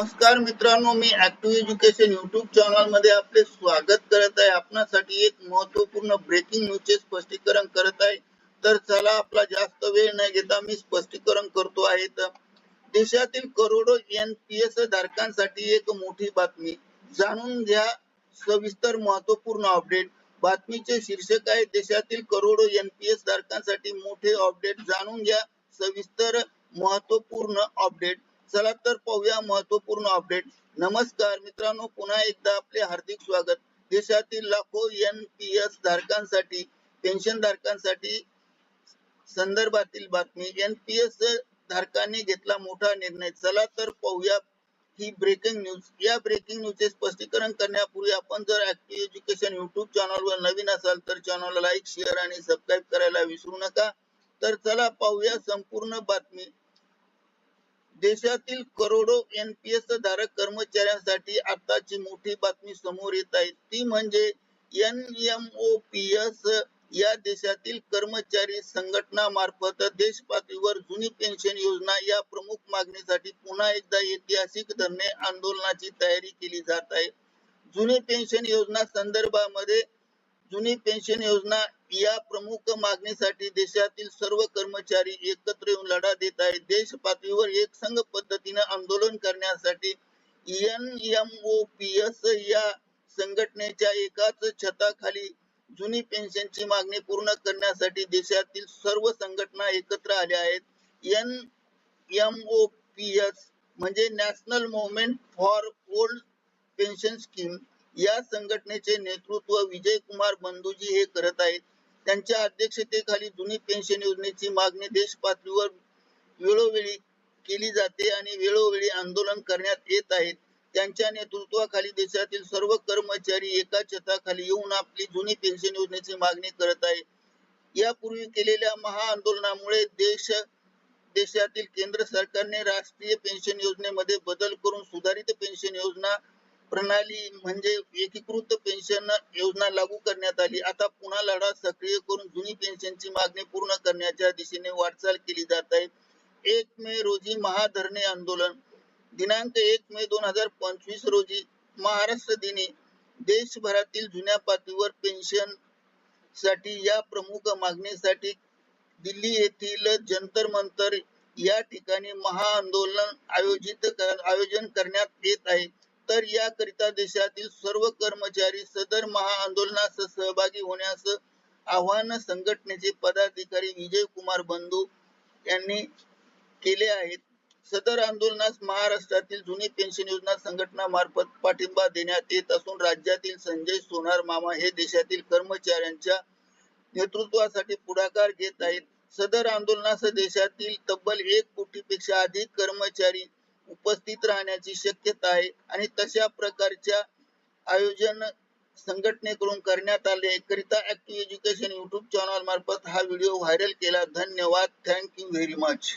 नमस्कार मित्रांनो मी ऍक्टिव्ह एज्युकेशन युट्यूब चॅनलमध्ये आपले स्वागत करत आहे. आपणासाठी एक महत्त्वपूर्ण ब्रेकिंग न्यूज चे स्पष्टीकरण करत आहे. तर चला आपला जास्त वेळ न घेता मी स्पष्टीकरण करतो आहे. तर देशातील करोडो एनपीएस धारकांसाठी एक मोठी बातमी. जाणून घ्या सविस्तर महत्त्वपूर्ण अपडेट बातमीचे शीर्षक आहे देशातील करोडो एनपीएस धारकांसाठी मोठे अपडेट जाणून घ्या सविस्तर महत्त्वपूर्ण अपडेट चला तर पाहूया महत्त्वपूर्ण अपडेट नमस्कार मित्रांनो पुन्हा एकदा आपले हार्दिक स्वागत. देशातील लाखो एनपीएस धारकांसाठी पेन्शन धारकांसाठी संदर्भातील बातमी. एनपीएस धारकांनी घेतला मोठा निर्णय. चला तर पाहूया ही ब्रेकिंग न्यूज या ब्रेकिंग न्यूजचे स्पष्टीकरण करण्यापूर्वी आपण जर ऍक्टिव्ह एज्युकेशन युट्यूब चॅनलवर नवीन असाल तर चॅनलला लाईक शेअर आणि सबस्क्राईब करायला विसरू नका. तर चला पाहूया संपूर्ण बातमी. देशातील करोडो एनपीएस धारक कर्मचाऱ्यांसाठी आताची मोठी बातमी समोर येत आहे. ती म्हणजे एनएमओपीएस या देशातील कर्मचारी संघटना मार्फत देश पातळीवर जुनी पेन्शन योजना या प्रमुख मागणीसाठी पुन्हा एकदा ऐतिहासिक धरणे आंदोलनाची तयारी केली जात आहे. जुनी पेन्शन योजना संदर्भामध्ये जुनी पेन्शन योजना या प्रमुख मागणीसाठी देशातील सर्व कर्मचारी एकत्र येऊन लढा देत आहेत. देश पातळीवर एक संघ पद्धतीने आंदोलन करण्यासाठी एनएमओपीएस या संघटनेच्या एकाच छताखाली जुनी पेन्शनची मागणी पूर्ण करण्यासाठी देशातील सर्व संघटना एकत्र आल्या आहेत. N M O P S म्हणजे national movement for old pension scheme या संघटनेचे नेतृत्व विजय कुमार बंधूजी हे करत आहेत. त्यांच्या अध्यक्षतेखाली जुनी पेन्शन योजनेची मागणी देश पातळीवर वेळोवेळी केली जाते आणि वेळोवेळी आंदोलन करण्यात येत आहेत त्यांच्या नेतृत्वाखाली देशातील सर्व कर्मचारी एका छताखाली येऊन आपली जुनी पेन्शन योजनेची मागणी करत आहे यापूर्वी केलेल्या महाआंदोलनामुळे देश देशातील केंद्र सरकारने राष्ट्रीय पेन्शन योजनेमध्ये बदल करून सुधारित पेन्शन योजना प्रणाली म्हणजे एकीकृत पेन्शन योजना लागू करण्यात आली. आता पुन्हा लढा सक्रिय करून जुनी पेन्शनची मागणी पूर्ण करण्याच्या दिशेने वाटचाल केली जात आहे. एक मे रोजी महाधरणे आंदोलन. दिनांक एक मे दोन हजार पंचवीस रोजी महाराष्ट्र दिनी देशभरातील जुन्या पातळीवर पेन्शनसाठी या प्रमुख मागणीसाठी दिल्ली येथील जंतर मंतर या ठिकाणी महाआंदोलन आयोजित आयोजन करण्यात येत आहे. तर याकरिता देशातील सर्व कर्मचारी सदर महाआंदोलनास सहभागी होण्यास आव्हान संघटनेचे पदाधिकारी विजय कुमार बंधू यांनी केले आहेत. सदर आंदोलनास महाराष्ट्रातील जुनी पेन्शन योजना संघटना मार्फत पाठिंबा देण्यात येत असून राज्यातील संजय सोनार मामा हे देशातील कर्मचाऱ्यांच्या नेतृत्वासाठी पुढाकार घेत आहेत. सदर आंदोलनास देशातील तब्बल एक कोटी पेक्षा अधिक कर्मचारी उपस्थित राहण्याची शक्यता आहे आणि तशा प्रकारच्या आयोजन संघटनेकडून करण्यात आले करिता ऍक्टिव्ह एज्युकेशन युट्यूब चॅनल मार्फत हा व्हिडिओ व्हायरल केला. धन्यवाद. Thank you very much